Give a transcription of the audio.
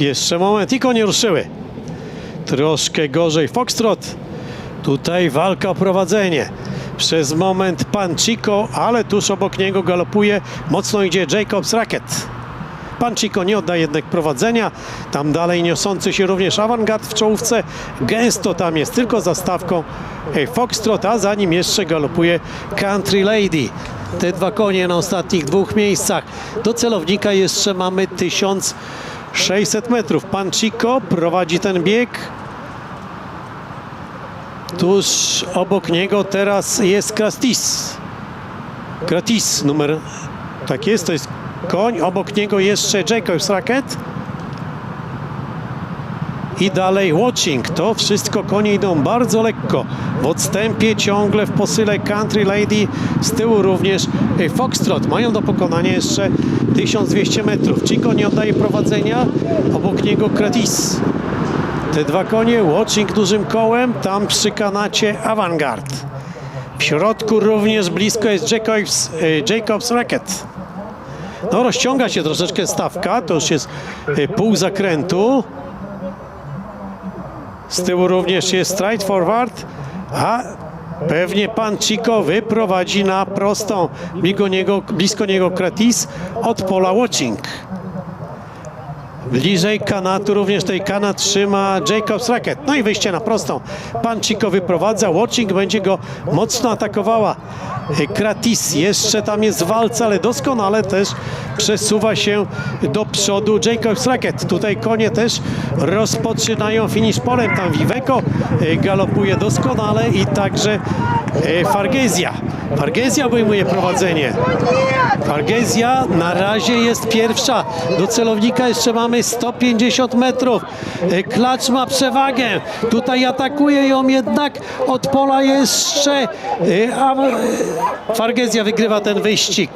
Jeszcze moment i konie ruszyły. Troszkę gorzej Foxtrot. Tutaj walka o prowadzenie. Przez moment pan Chico, ale tuż obok niego galopuje. Mocno idzie Jacobs Racket. Pan Chico nie odda jednak prowadzenia. Tam dalej niosący się również awangard w czołówce. Gęsto tam jest tylko zastawką e, Foxtrot, a za nim jeszcze galopuje Country Lady. Te dwa konie na ostatnich dwóch miejscach. Do celownika jeszcze mamy 1600 metrów. Pan Chico prowadzi ten bieg. Tuż obok niego teraz jest Kratis. Kratis numer. Tak jest, to jest koń. Obok niego jeszcze Jacobs Racket. I dalej Watching. To wszystko konie idą bardzo lekko. W odstępie ciągle w posyle Country Lady. Z tyłu również e, Foxtrot. Mają do pokonania jeszcze 1200 metrów. Chico nie oddaje prowadzenia. Obok niego Kratis. Te dwa konie, Watching dużym kołem, tam przy kanacie Avantgard. W środku również blisko jest Jacobs, e, Jacobs Racket. No rozciąga się troszeczkę stawka, to już jest e, pół zakrętu. Z tyłu również jest Stride Forward, a pewnie pan Chico wyprowadzi na prostą blisko niego, blisko niego od pola Watching. Bliżej kanatu również tej kanat trzyma Jacobs Racket. No i wyjście na prostą. Pan Chico wyprowadza. Watching będzie go mocno atakowała. Kratis jeszcze tam jest w walce, ale doskonale też przesuwa się do przodu Jacobs Racket. Tutaj konie też rozpoczynają finish polem. Tam Viveco e, galopuje doskonale i także e, Fargezja obejmuje prowadzenie. Fargezja na razie jest pierwsza. Do celownika jeszcze mamy 150 metrów. E, Klacz ma przewagę. Tutaj atakuje ją jednak od pola jeszcze. e, A e, Fargezja wygrywa ten wyścig.